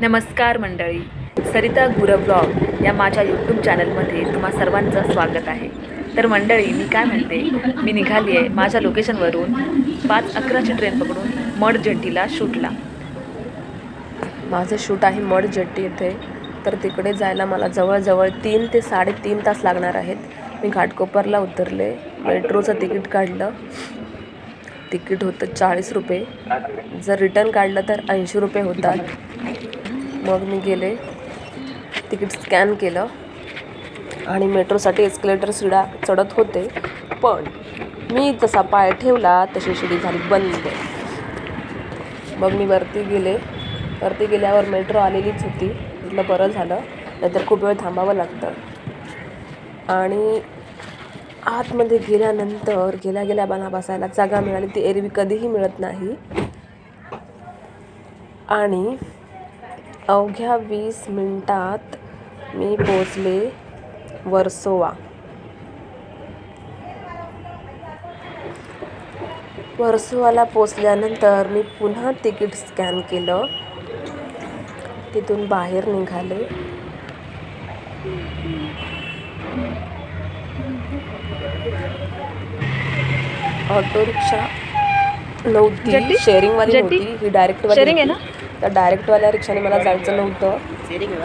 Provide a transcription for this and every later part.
नमस्कार मंडळी. सरिता गुरव ब्लॉग या माझ्या यूट्यूब चॅनलमध्ये तुम्हा सर्वांचं स्वागत आहे. तर मंडळी मी काय म्हणते? मी निघाली आहे माझ्या लोकेशनवरून पाच अकराची ट्रेन पकडून मड जेट्टीला शूटला. माझं शूट आहे मड जेट्टी येथे तर तिकडे जायला मला जवळजवळ तीन ते साडेतीन तास लागणार आहेत. मी घाटकोपरला उतरले मेट्रोचं तिकीट काढलं. तिकीट होतं चाळीस रुपये. जर रिटर्न काढलं तर ऐंशी रुपये होतात. मग मी गेले. तिकीट स्कॅन केलं. आणि मेट्रोसाठी एस्केलेटर शिडा चढत होते. पण मी जसा पाय ठेवला तशी शिडी झाली बंद. मग मी वरती गेले. वरती गेल्यावर मेट्रो आलेलीच होती. म्हटलं बरं झालं नाहीतर खूप वेळ थांबावं लागतं. आणि आतमध्ये गेल्यानंतर गेल्या गेल्या मला बसायला जागा मिळाली. ती एरवी कधीही मिळत नाही. आणि अवघ्या वीस मिनिटात मी पोचले वर्सोवा वर्सोवाला पोचल्यानंतर मी पुन्हा तिकीट स्कॅन केलं तिथून बाहेर निघाले ऑटो रिक्षा नव्हती? शेअरिंगवाली? नव्हती ही डायरेक्टवाली शेअरिंग आहे होती. त्या डायरेक्टवाल्या रिक्षाने मला जायचं नव्हतं.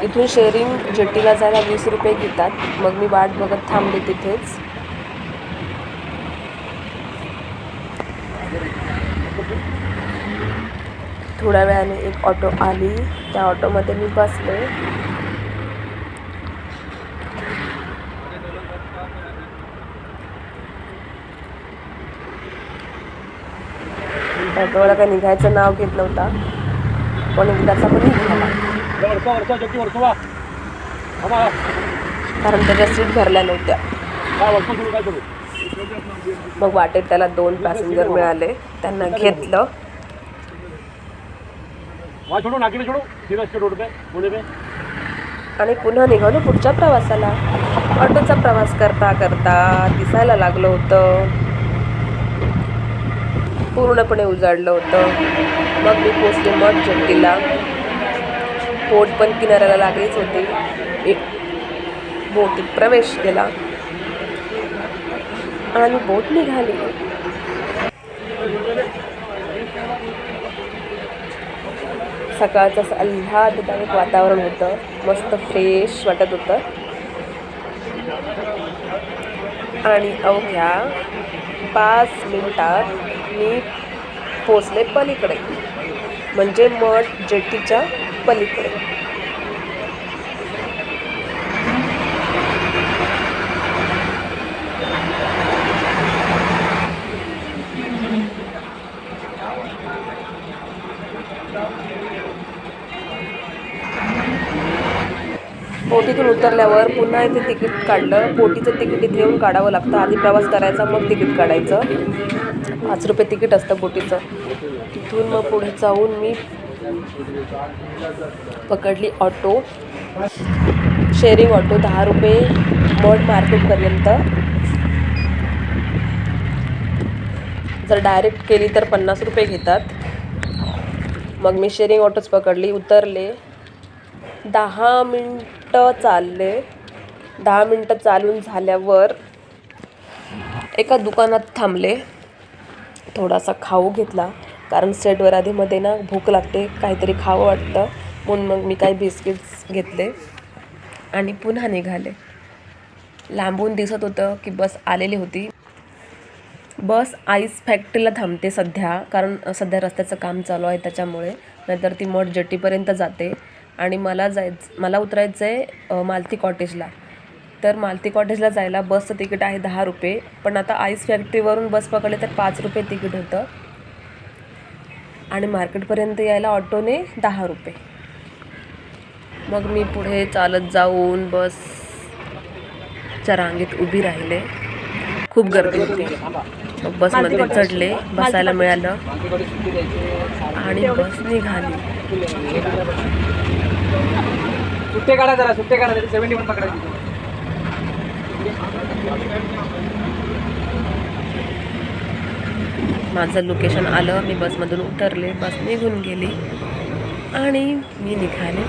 इथून शेअरिंग जेट्टीला जायला वीस रुपये घेतात. मग मी वाट बघत थांबले तिथेच. थोड्या वेळाने एक ऑटो आली. त्या ऑटोमध्ये मी बसले. ऑटोवाला काही निघायचं नाव घेत नव्हता. पण एकदाचा पण निघाला कारण त्याच्या सीट भरल्या नव्हत्या. मग वाटेत त्याला दोन पॅसेंजर मिळाले. त्यांना घेतलं. आणि पुन्हा निघालो पुढच्या प्रवासाला. ऑटोचा प्रवास करता करता दिसायला लागलं होतं. पूर्णपणे उजाडलं होतं. मग मी पोचले मठ जेट्टीला बोट पण किनाऱ्याला लागलीच होती. एक बोटीत प्रवेश केला. आणि बोट निघाली. सकाळचं असं आल्हाददायक वातावरण होतं. मस्त फ्रेश वाटत होतं. आणि अवघ्या पाच मिनिटात मी पोचले पलीकडे. म्हणजे मठ जेटीच्या पलीकडे. बोटीतून उतरल्यावर पुन्हा इथे तिकीट काढलं. बोटीचं तिकीट इथे येऊन काढावं लागतं. आधी प्रवास करायचा मग तिकीट काढायचं. पाच रुपये तिकीट असतं बोटीचं. तिथून मग पुढे जाऊन मी पकडली ऑटो. शेअरिंग ऑटो दहा रुपये मठ मार्केटपर्यंत जर डायरेक्ट केली तर पन्नास रुपये घेतात. मग मी शेअरिंग ऑटोच पकडली उतरले. दहा मिनटं चालले. दहा मिनटं चालून झाल्यावर एका दुकानात थांबले. थोडासा खाऊ घेतला. कारण सेटवर आधीमध्ये ना भूक लागते काहीतरी खावं वाटतं. म्हणून मग मी काही बिस्किट्स घेतले आणि पुन्हा निघाले. लांबून दिसत होतं की बस आलेली होती. बस आईस फॅक्टरीला थांबते सध्या कारण सध्या रस्त्याचं काम चालू आहे त्याच्यामुळे. नाहीतर ती मठ जटीपर्यंत जाते. आणि मला जायचं मला उतरायचं आहे मालती कॉटेजला. तर मालती कॉटेजला जायला बसचं तिकीट आहे दहा रुपये. पण आता आईस फॅक्टरीवरून बस पकडले तर पाच रुपये तिकीट होतं. आणि मार्केटपर्यंत यायला ऑटोने दहा रुपये. मग मी पुढे चालत जाऊन बसच्या रांगेत उभी राहिले. खूप गर्दी होती. मग बसमध्ये चढले बसायला मिळालं. आणि बस निघाली. सुट्टे काढा जरा सुट्टे काढा सेव्हन्टी वन पकडायची माझं लोकेशन आलं मी बसमधून उतरले बस निघून गेली आणि मी निघाले.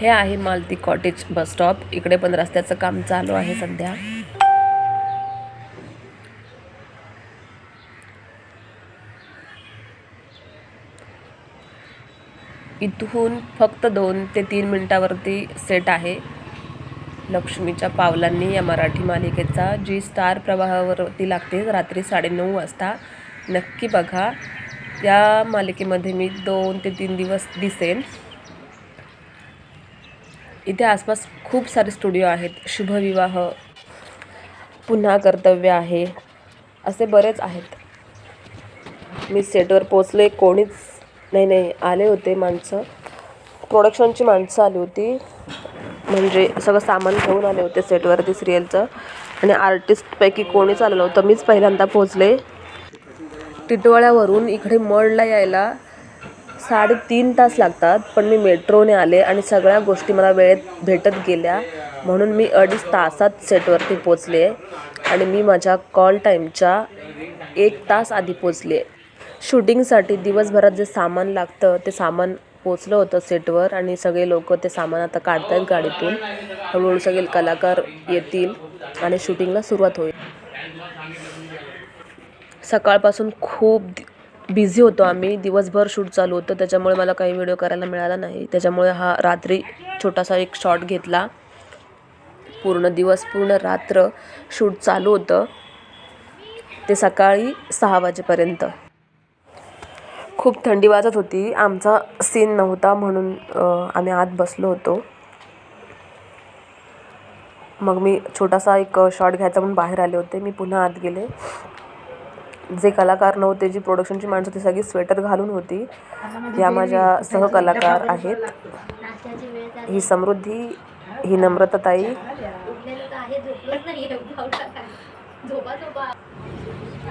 हे आहे मालती कॉटेज बस स्टॉप इकडे पण रस्त्याचं काम चालू आहे सध्या. इथून फक्त दोन ते तीन मिनटावरती सेट आहे. लक्ष्मीच्या पावलांनी या मराठी मालिकेचा जी स्टार प्रवाहावरती लागते रात्री साडेनऊ वाजता. नक्की बघा. या मालिकेमध्ये मी दोन ते तीन दिवस दिसेन. इथे आसपास खूप सारे स्टुडिओ आहेत. शुभविवाह पुन्हा कर्तव्य आहे. असे बरेच आहेत. मी सेटवर पोचले कोणीच नाही नाही आले होते माणसं. प्रोडक्शनची माणसं आली होती. म्हणजे सगळं सामान घेऊन आले होते सेटवरती सिरियलचं आणि आर्टिस्टपैकी कोणीच आलं नव्हतं मीच पहिल्यांदा पोचले टिटवाळ्यावरून इकडे मडला यायला साडेतीन तास लागतात पण मी मेट्रोने आले आणि सगळ्या गोष्टी मला वेळेत भेटत गेल्या. म्हणून मी अडीच तासात सेटवरती पोचले आणि मी माझ्या कॉल टाईमच्या एक तास आधी पोचले शूटिंगसाठी दिवसभरात जे सामान लागतं ते सामान पोचलं होतं सेटवर आणि सगळे लोक ते सामान आता काढत आहेत गाडीतून. हळूहळू सगळे कलाकार येतील आणि शूटिंगला सुरुवात होईल. सकाळपासून खूप बिझी होतो आम्ही. दिवसभर शूट चालू होतं. त्याच्यामुळे मला काही व्हिडिओ करायला मिळाला नाही. त्याच्यामुळे हा रात्री छोटासा एक शॉट घेतला. पूर्ण दिवस पूर्ण रात्र शूट चालू होतं. ते सकाळी सहा वाजेपर्यंत. खूप थंडी वाजत होती. आमचा सीन नव्हता म्हणून आम्ही आत बसलो होतो. मग मी छोटासा एक शॉट घ्यायचा म्हणून बाहेर आले होते. मी पुन्हा आत गेले. जे कलाकार नव्हते जी प्रोडक्शनची माणसं ती सगळी स्वेटर घालून होती. या माझ्या सहकलाकार आहेत. ही समृद्धी ही नम्रताताई.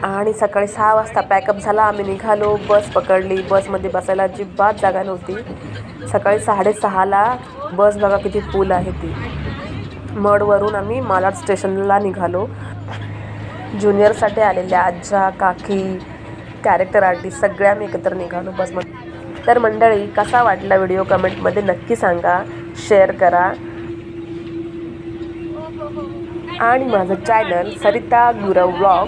आणि सकाळी सहा वाजता पॅकअप झाला. आम्ही निघालो बस पकडली. बसमध्ये बसायला अजिबात जागा नव्हती. सकाळी साडेसहाला बस बघा किती पूल आहे ती. मडवरून आम्ही मालाड स्टेशनला निघालो. ज्युनियरसाठी आलेल्या आज्जा काकी कॅरेक्टर आर्टिस्ट सगळ्या आम्ही एकत्र निघालो बसमध्ये. तर मंडळी कसा वाटला व्हिडिओ कमेंटमध्ये नक्की सांगा. शेअर करा. आणि माझं channel Sarita Gurav blog